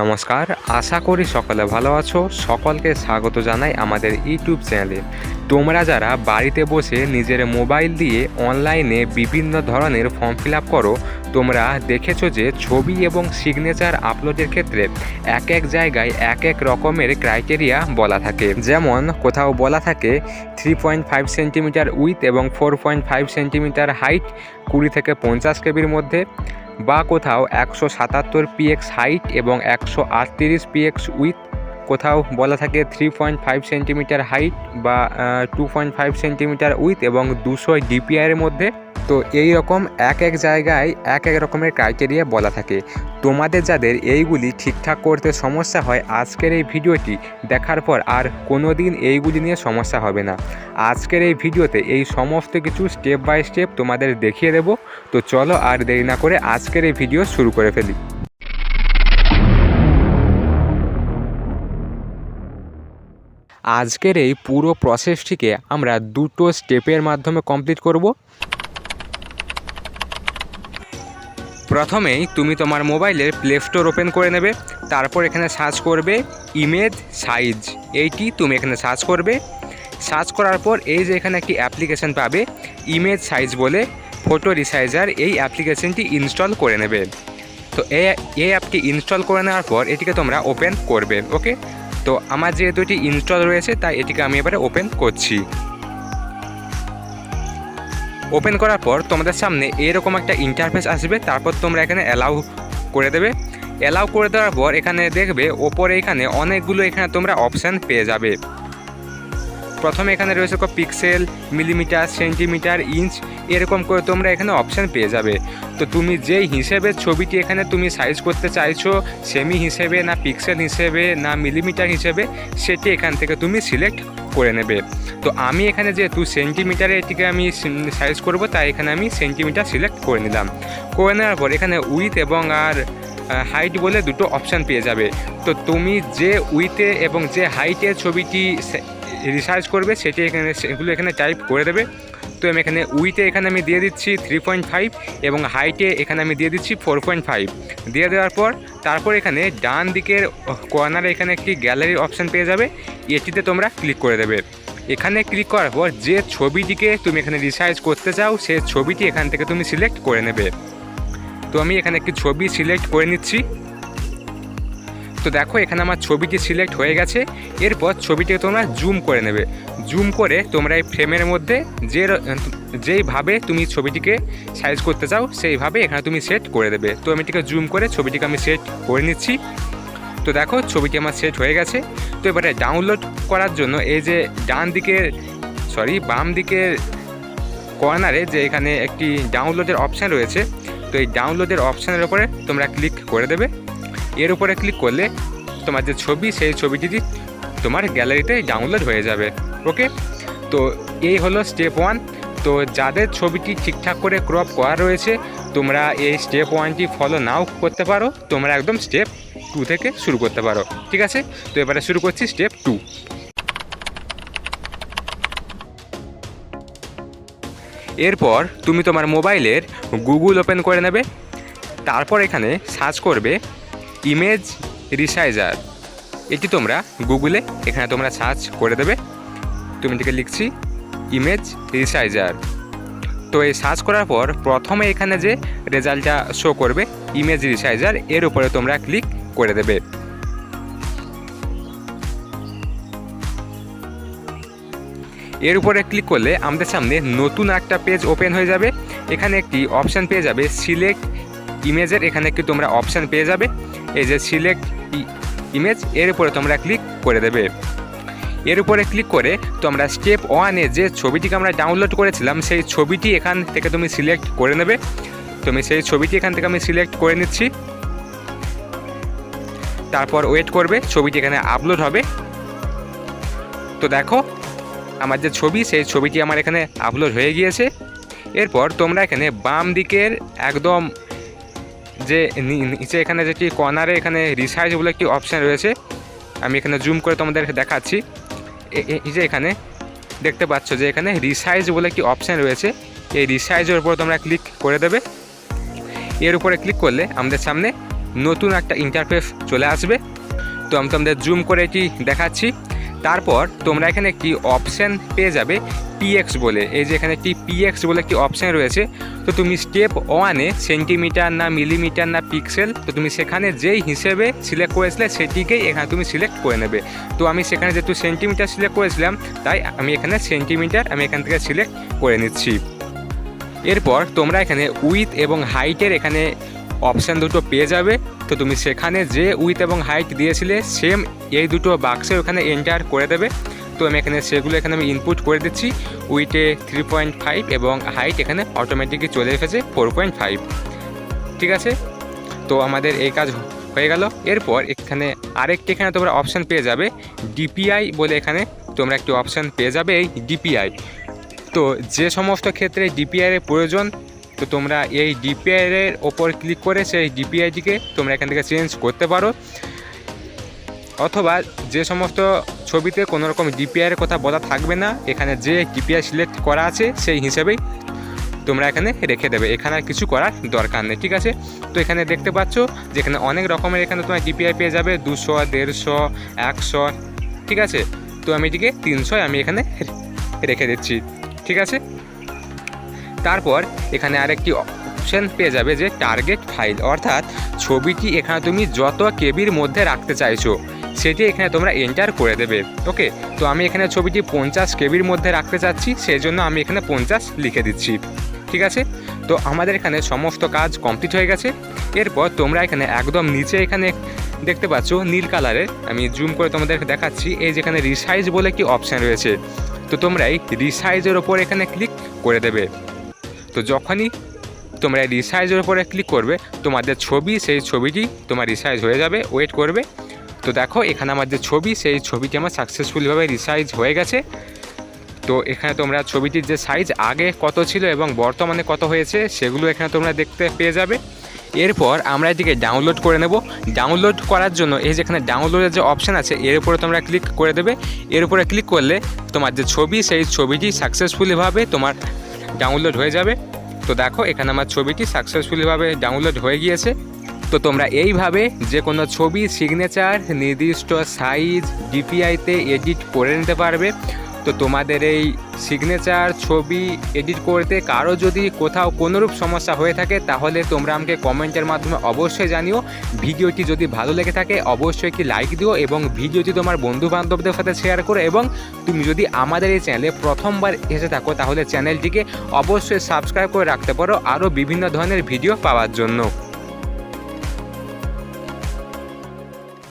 নমস্কার, আশা করি সকলে ভালো আছো। সকলকে স্বাগত জানাই আমাদের ইউটিউব চ্যানেলে। তোমরা যারা বাড়িতে বসে নিজের মোবাইল দিয়ে অনলাইনে বিভিন্ন ধরনের ফর্ম ফিল আপ করো, তোমরা দেখেছ যে ছবি এবং সিগনেচার আপলোডের ক্ষেত্রে এক এক জায়গায় এক এক রকমের ক্রাইটেরিয়া বলা থাকে। যেমন কোথাও বলা থাকে three point five centimetre width এবং four point five centimetre height কুড়ি থেকে পঞ্চাশ কেবির মধ্যে। বা কোথাও একশো সাতাত্তর পিএক্স হাইট এবং একশো আটত্রিশ পিএক্স উইথ কোথাও বলা থাকে three point five centimetre height বা two point five centimetre width এবং দুশো ডিপিআইয়ের মধ্যে। তো এই রকম এক এক জায়গায় এক এক রকমের ক্রাইটেরিয়া বলা থাকে। তোমাদের যাদের এইগুলি ঠিকঠাক করতে সমস্যা হয়, আজকের এই ভিডিওটি দেখার পর আর কোনো দিন এইগুলি নিয়ে সমস্যা হবে না। আজকের এই ভিডিওতে এই সমস্ত কিছু স্টেপ বাই স্টেপ তোমাদের দেখিয়ে দেবো। তো চলো আর দেরি না করে আজকের এই ভিডিও শুরু করে ফেলি। আজকের এই পুরো প্রসেসটিকে আমরা দুটো স্টেপের মাধ্যমে কমপ্লিট করব। প্রথমেই তুমি তোমার মোবাইলের প্লে স্টোর ওপেন করে নেবে, তারপর এখানে সার্চ করবে ইমেজ সাইজ এইটি তুমি এখানে সার্চ করবে। সার্চ করার পর এই যে এখানে একটি অ্যাপ্লিকেশন পাবে ইমেজ সাইজ বলে ফটো রিসাইজার এই অ্যাপ্লিকেশনটি ইনস্টল করে নেবে। তো এই অ্যাপটি ইনস্টল করে নেওয়ার পর এটিকে তোমরা ওপেন করবে ওকে তো আমার যেহেতু এটি ইনস্টল রয়েছে, তাই এটিকে আমি এবারে ওপেন করছি। ওপেন করার পর তোমাদের সামনে এরকম একটা ইন্টারফেস আসবে, তারপর তোমরা এখানে অ্যালাউ করে দেবে। অ্যালাউ করে দেওয়ার পর এখানে দেখবে, ওপরে এখানে অনেকগুলো এখানে তোমরা অপশান পেয়ে যাবে। প্রথমে এখানে রয়েছে পিক্সেল মিলিমিটার সেন্টিমিটার ইঞ্চ এরকম করে তোমরা এখানে অপশান পেয়ে যাবে। তো তুমি যেই হিসেবে ছবিটি এখানে তুমি সাইজ করতে চাইছো সেমি হিসেবে না পিক্সেল হিসেবে না মিলিমিটার হিসেবে, সেটি এখান থেকে তুমি সিলেক্ট করে নেবে। তো আমি এখানে যেহেতু সেন্টিমিটারে এটিকে আমি সাইজ করব, তাই এখানে আমি সেন্টিমিটার সিলেক্ট করে নিলাম। করে নেওয়ার পর এখানে উইথ এবং আর হাইট বলে দুটো অপশান পেয়ে যাবে। তো তুমি যে উইথে এবং যে হাইটে ছবিটি রিসার্চ করবে, সেটি এখানে, সেগুলো এখানে টাইপ করে দেবে। তো আমি এখানে উইথে এখানে আমি দিয়ে দিচ্ছি থ্রি পয়েন্ট ফাইভ এবং হাইটে এখানে আমি দিয়ে দিচ্ছি ফোর পয়েন্ট ফাইভ দিয়ে দেওয়ার পর, তারপর এখানে ডান দিকের কর্নারে এখানে একটি গ্যালারি অপশান পেয়ে যাবে। এটিতে তোমরা ক্লিক করে দেবে। এখানে ক্লিক করার পর, যে ছবিটিকে তুমি এখানে রিসার্চ করতে চাও, সে ছবিটি এখান থেকে তুমি সিলেক্ট করে নেবে। তো আমি এখানে একটি ছবি সিলেক্ট করে নিচ্ছি। তো দেখো, এখানে আমার ছবিটি সিলেক্ট হয়ে গেছে। এরপর ছবিটিকে তোমরা জুম করে নেবে। জুম করে তোমরা এই ফ্রেমের মধ্যে যে যেইভাবে তুমি ছবিটিকে সাইজ করতে চাও, সেইভাবে এখানে তুমি সেট করে দেবে। তো আমি এটিকে জুম করে ছবিটিকে আমি সেট করে নিচ্ছি। তো দেখো, ছবিটি আমার সেট হয়ে গেছে। তো এবারে ডাউনলোড করার জন্য এই যে ডান দিকের সরি বাম দিকের কর্নারে যে এখানে একটি ডাউনলোডের অপশান রয়েছে, তো এই ডাউনলোডের অপশানের ওপরে তোমরা ক্লিক করে দেবে। এর উপরে ক্লিক করলে তোমার যে ছবি, সেই ছবিটি তোমার গ্যালারিতে ডাউনলোড হয়ে যাবে। ওকে তো এই হলো স্টেপ ওয়ান তো যাদের ছবিটি ঠিকঠাক করে ক্রপ করা রয়েছে, তোমরা এই স্টেপ ওয়ানটি ফলো নাও করতে পারো। তোমরা একদম স্টেপ টু থেকে শুরু করতে পারো। ঠিক আছে? তো এবারে শুরু করছি স্টেপ টু এরপর তুমি তোমার মোবাইলের গুগল ওপেন করে নেবে। তারপর এখানে সার্চ করবে ইমেজ রিসাইজার এটি তোমরা গুগলে এখানে তোমরা সার্চ করে দেবে। তুমি এটিকে লিখছি ইমেজ রিসাইজার তো এই সার্চ করার পর প্রথমে এখানে যে রেজাল্টটা শো করবে ইমেজ রিসাইজার এর উপরে তোমরা ক্লিক করে দেবে। এর উপরে ক্লিক করলে আমাদের সামনে নতুন একটা পেজ ওপেন হয়ে যাবে। এখানে একটি অপশান পেয়ে যাবে সিলেক্ট ইমেজের এখানে একটি তোমরা অপশান পেয়ে যাবে। এই যে সিলেক্ট ইমেজ এর উপরে তোমরা ক্লিক করে দেবে। এর উপরে ক্লিক করে তোমরা স্টেপ ওয়ানে যে ছবিটিকে আমরা ডাউনলোড করেছিলাম, সেই ছবিটি এখান থেকে তুমি সিলেক্ট করে নেবে। তুমি সেই ছবিটি এখান থেকে আমি সিলেক্ট করে নিচ্ছি। তারপর ওয়েট করবে, ছবিটি এখানে আপলোড হবে। তো দেখো, আমার যে ছবি, সেই ছবিটি আমার এখানে আপলোড হয়ে গিয়েছে। এরপর তোমরা এখানে বাম দিকের একদম যে নিচে এখানে যেটি কর্নারে এখানে রিসাইজ বলে একটি অপশান রয়েছে। আমি এখানে জুম করে তোমাদের দেখাচ্ছি। এই যে এখানে দেখতে পাচ্ছ যে এখানে রিসাইজ বলে একটি অপশান রয়েছে। এই রিসাইজের উপর তোমরা ক্লিক করে দেবে। এর উপরে ক্লিক করলে আমাদের সামনে নতুন একটা ইন্টারফেস চলে আসবে। তো আমি তোমাদের জুম করে এটি দেখাচ্ছি। তারপর তোমরা এখানে একটি অপশান পেয়ে যাবে পিএক্স বলে। এই যে এখানে একটি পিএক্স বলে একটি অপশান রয়েছে, তো তুমি স্টেপ ওয়ানে সেন্টিমিটার না মিলিমিটার না পিক্সেল তো তুমি সেখানে যেই হিসেবে সিলেক্ট করেছিলে সেটিকেই এখানে তুমি সিলেক্ট করে নেবে। তো আমি সেখানে যেহেতু সেন্টিমিটার সিলেক্ট করেছিলাম, তাই আমি এখানে সেন্টিমিটার আমি এখান থেকে সিলেক্ট করে নিচ্ছি। এরপর তোমরা এখানে উইথ এবং হাইটের এখানে অপশান দুটো পেয়ে যাবে। তো তুমি সেখানে যে উইথ এবং হাইট দিয়েছিলে সেম এই দুটো বাক্সে ওখানে এন্টার করে দেবে। তো আমি এখানে সেগুলো এখানে আমি ইনপুট করে দিচ্ছি। উইটে থ্রি পয়েন্ট ফাইভ এবং হাইট এখানে অটোমেটিকলি চলে এসেছে ফোর পয়েন্ট ফাইভ ঠিক আছে? তো আমাদের এই কাজ হয়ে গেল। এরপর এখানে আরেকটি এখানে তোমরা অপশান পেয়ে যাবে। ডিপিআই বলে এখানে তোমরা একটি অপশান পেয়ে যাবে এই ডিপিআই তো যে সমস্ত ক্ষেত্রে ডিপিআইয়ের প্রয়োজন তো তোমরা এই ডিপিআই এর ওপর ক্লিক করে সেই ডিপিআইটিকে তোমরা এখান থেকে চেঞ্জ করতে পারো। অথবা যে সমস্ত ছবিতে কোনো রকম ডিপিআই এর কথা বলা থাকবে না, এখানে যে ডিপিআই সিলেক্ট করা আছে সেই হিসেবেই তোমরা এখানে রেখে দেবে। এখানে আর কিছু করার দরকার নেই, ঠিক আছে? তো এখানে দেখতে পাচ্ছ যে এখানে অনেক রকমের এখানে তোমার ডিপিআই পেয়ে যাবে, দুশো, দেড়শো, একশো, ঠিক আছে? তো আমি এটিকে তিনশো আমি এখানে রেখে দিচ্ছি, ঠিক আছে? তারপর এখানে আরেকটি অপশন পেয়ে যাবে যে টার্গেট ফাইল অর্থাৎ ছবিটি এখানে তুমি যত কেবির মধ্যে রাখতে চাইছো, সেটি এখানে তোমরা এন্টার করে দেবে। ওকে তো আমি এখানে ছবিটি পঞ্চাশ কেবির মধ্যে রাখতে চাচ্ছি সেই জন্য আমি এখানে পঞ্চাশ লিখে দিচ্ছি। ঠিক আছে? তো আমাদের এখানে সমস্ত কাজ কমপ্লিট হয়ে গেছে। এরপর তোমরা এখানে একদম নিচে এখানে দেখতে পাচ্ছ নীল কালারের আমি জুম করে তোমাদের দেখাচ্ছি, এই যেখানে রিসাইজ বলে একটি অপশান রয়েছে। তো তোমরা এই রিসাইজের ওপর এখানে ক্লিক করে দেবে। তো যখনই তোমরা রিসাইজের উপরে ক্লিক করবে, তোমাদের ছবি, সেই ছবিটি তোমার রিসাইজ হয়ে যাবে ওয়েট করবে। তো দেখো, এখানে আমার যে ছবি, সেই ছবিটি আমার সাকসেসফুলভাবে রিসাইজ হয়ে গেছে। তো এখানে তোমরা ছবিটির যে সাইজ আগে কত ছিল এবং বর্তমানে কত হয়েছে, সেগুলো এখানে তোমরা দেখতে পেয়ে যাবে। এরপর আমরা এটিকে ডাউনলোড করে নেব। ডাউনলোড করার জন্য এই যেখানে ডাউনলোডের যে অপশান আছে, এর উপরে তোমরা ক্লিক করে দেবে। এর উপরে ক্লিক করলে তোমার যে ছবি, সেই ছবিটি সাকসেসফুলিভাবে তোমার ডাউনলোড হয়ে যাবে। তো দেখো, এখানে আমার ছবিটি সাকসেসফুলিভাবে ডাউনলোড হয়ে গিয়েছে। তো তোমরা এইভাবে যে কোনো ছবি সিগনেচার নির্দিষ্ট সাইজ ডিপিআইতে এডিট করে নিতে পারবে। তো তোমাদের এই সিগনেচার ছবি এডিট করতে কারও যদি কোথাও কোনোরূপ সমস্যা হয়ে থাকে, তাহলে তোমরা আমাকে কমেন্টের মাধ্যমে অবশ্যই জানিও। ভিডিওটি যদি ভালো লেগে থাকে, অবশ্যই একটি লাইক দিও এবং ভিডিওটি তোমার বন্ধু বান্ধবদের সাথে শেয়ার করো এবং তুমি যদি আমাদের এই চ্যানেলে প্রথমবার এসে থাকো, তাহলে চ্যানেলটিকে অবশ্যই সাবস্ক্রাইব করে রাখতে পারো আরও বিভিন্ন ধরনের ভিডিও পাওয়ার জন্য।